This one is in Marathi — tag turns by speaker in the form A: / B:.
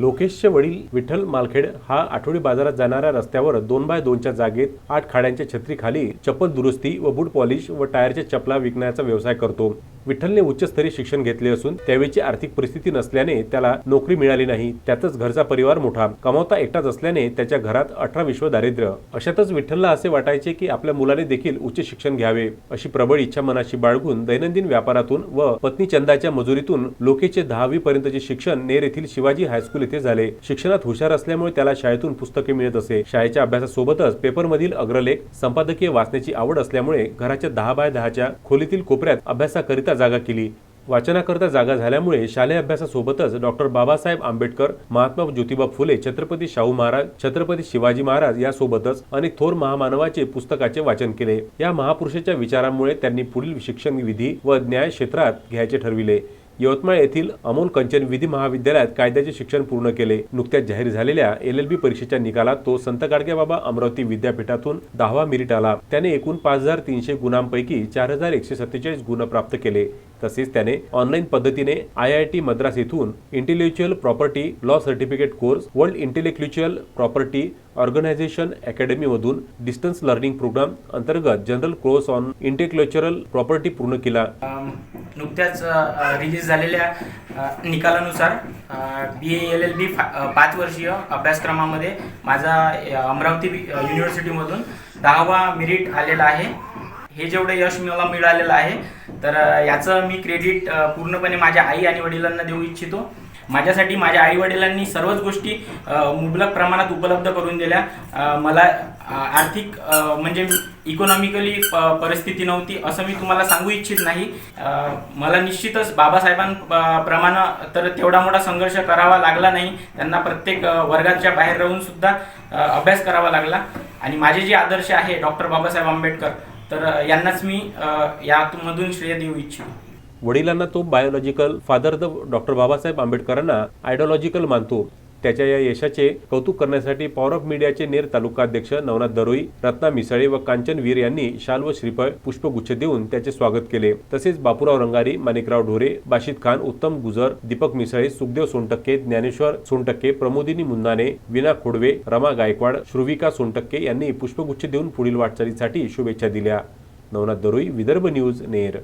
A: लोकेशचे वडील विठ्ठल मालखेड हा आठवडी बाजारात जाणाऱ्या रस्त्यावर दोन बाय दोनच्या जागेत आठ खाड्यांच्या छत्रीखाली चप्पल दुरुस्ती व बूट पॉलिश व टायरच्या चपला विकण्याचा व्यवसाय करतो. विठ्ठलने उच्चस्तरीय शिक्षण घेतले असून त्यावेळची आर्थिक परिस्थिती नसल्याने त्याला नोकरी मिळाली नाही. त्यातच घरचा परिवार मोठा. कमावता एकटाच असल्याने त्याच्या घरात अठरा विश्व दारिद्र्य. अशातच विठ्ठलला असे वाटायचे की आपल्या मुलाने देखील उच्च शिक्षण घ्यावे. अशी प्रबळ इच्छा मनाशी बाळगून दैनंदिन व्यापारातून व पत्नी चंदाच्या मजुरीतून लोकेचे दहावी पर्यंतचे शिक्षण नेर येथील शिवाजी हायस्कूल येथे झाले. शिक्षणात हुशार असल्यामुळे त्याला शाळेतून पुस्तके मिळत असे. शाळेच्या अभ्यासासोबतच पेपरमधील अग्रलेख संपादकीय वाचण्याची आवड असल्यामुळे घराच्या दहा बाय दहाच्या खोलीतील कोपऱ्यात अभ्यासाकरिता जागा केली. वाचनाकरता जागा झाल्यामुळे शालेय अभ्यासासोबतच डॉक्टर बाबासाहेब आंबेडकर महात्मा ज्योतिबा फुले छत्रपती शाहू महाराज छत्रपती शिवाजी महाराज यासोबतच अनेक थोर महामानवाचे पुस्तकाचे वाचन केले. या महापुरुषाच्या विचारांमुळे त्यांनी पुढील शिक्षण विधी व न्याय क्षेत्रात घ्यायचे ठरविले. यवतमाळ येथील अमोल कंचन विधी महाविद्यालयात कायद्याचे शिक्षण पूर्ण केले. नुकत्याच जाहीर झालेल्या एल एल बी परीक्षेच्या निकालात तो संत गाडगेबाबा अमरावती विद्यापीठातून दहावा मिरिट आला. त्याने एकूण पाच हजार तीनशे गुणांपैकी चार हजार एकशे सत्तेचाळीस गुण प्राप्त केले. तसेच त्याने ऑनलाईन पद्धतीने आय आय टी मद्रास येथून intellectual property law certificate course world intellectual property organization अकॅडमीमधून distance learning program अंतर्गत general course on intellectual property पूर्ण केला.
B: नुकत्याच रिलीज झालेल्या निकालानुसार बी ए एल एल बी पाच वर्षीय अभ्यासक्रमामध्ये माझा अमरावती युनिव्हर्सिटीमधून दहावा मेरिट आलेला आहे. हे जेवढं यश मला मिळालेलं आहे तर याचं मी क्रेडिट पूर्णपणे माझ्या आई आणि वडिलांना देऊ इच्छितो. माझ्यासाठी माझ्या आई वडिलांनी सर्वच गोष्टी मुबलक प्रमाणात उपलब्ध करून दिल्या. मला आर्थिक म्हणजे इकॉनॉमिकली परिस्थिती नव्हती असं मी तुम्हाला सांगू इच्छित नाही. मला निश्चितच बाबासाहेबांप्रमाणे तर तेवढा मोठा संघर्ष करावा लागला नाही. त्यांना प्रत्येक वर्गाच्या बाहेर राहून सुद्धा अभ्यास करावा लागला. आणि माझे जे आदर्श आहे डॉक्टर बाबासाहेब आंबेडकर तर यांनाच मी अ, यामधून श्रेय देऊ इच्छितो.
A: वडिलांना तो biological father the doctor Babasaheb आंबेडकरांना आयडिओलॉजिकल मानतो. त्याच्या या यशाचे कौतुक करण्यासाठी पॉवर ऑफ मीडियाचे नेर तालुकाध्यक्ष नवनाथ दरोई रत्ना मिसाळे व कांचन वीर यांनी शाल व श्रीफळ पुष्पगुच्छ देऊन त्याचे स्वागत केले. तसेच बापूराव रंगारी माणिकराव ढोरे बाशिद खान उत्तम गुजर दीपक मिसाळे सुखदेव सोनटक्के ज्ञानेश्वर सोनटक्के प्रमोदिनी मुन्नाने विना खोडवे रमा गायकवाड श्रुविका सोनटक्के यांनी पुष्पगुच्छ देऊन पुढील वाटचालीसाठी शुभेच्छा दिल्या. नवनाथ दरोई विदर्भ न्यूज नेर.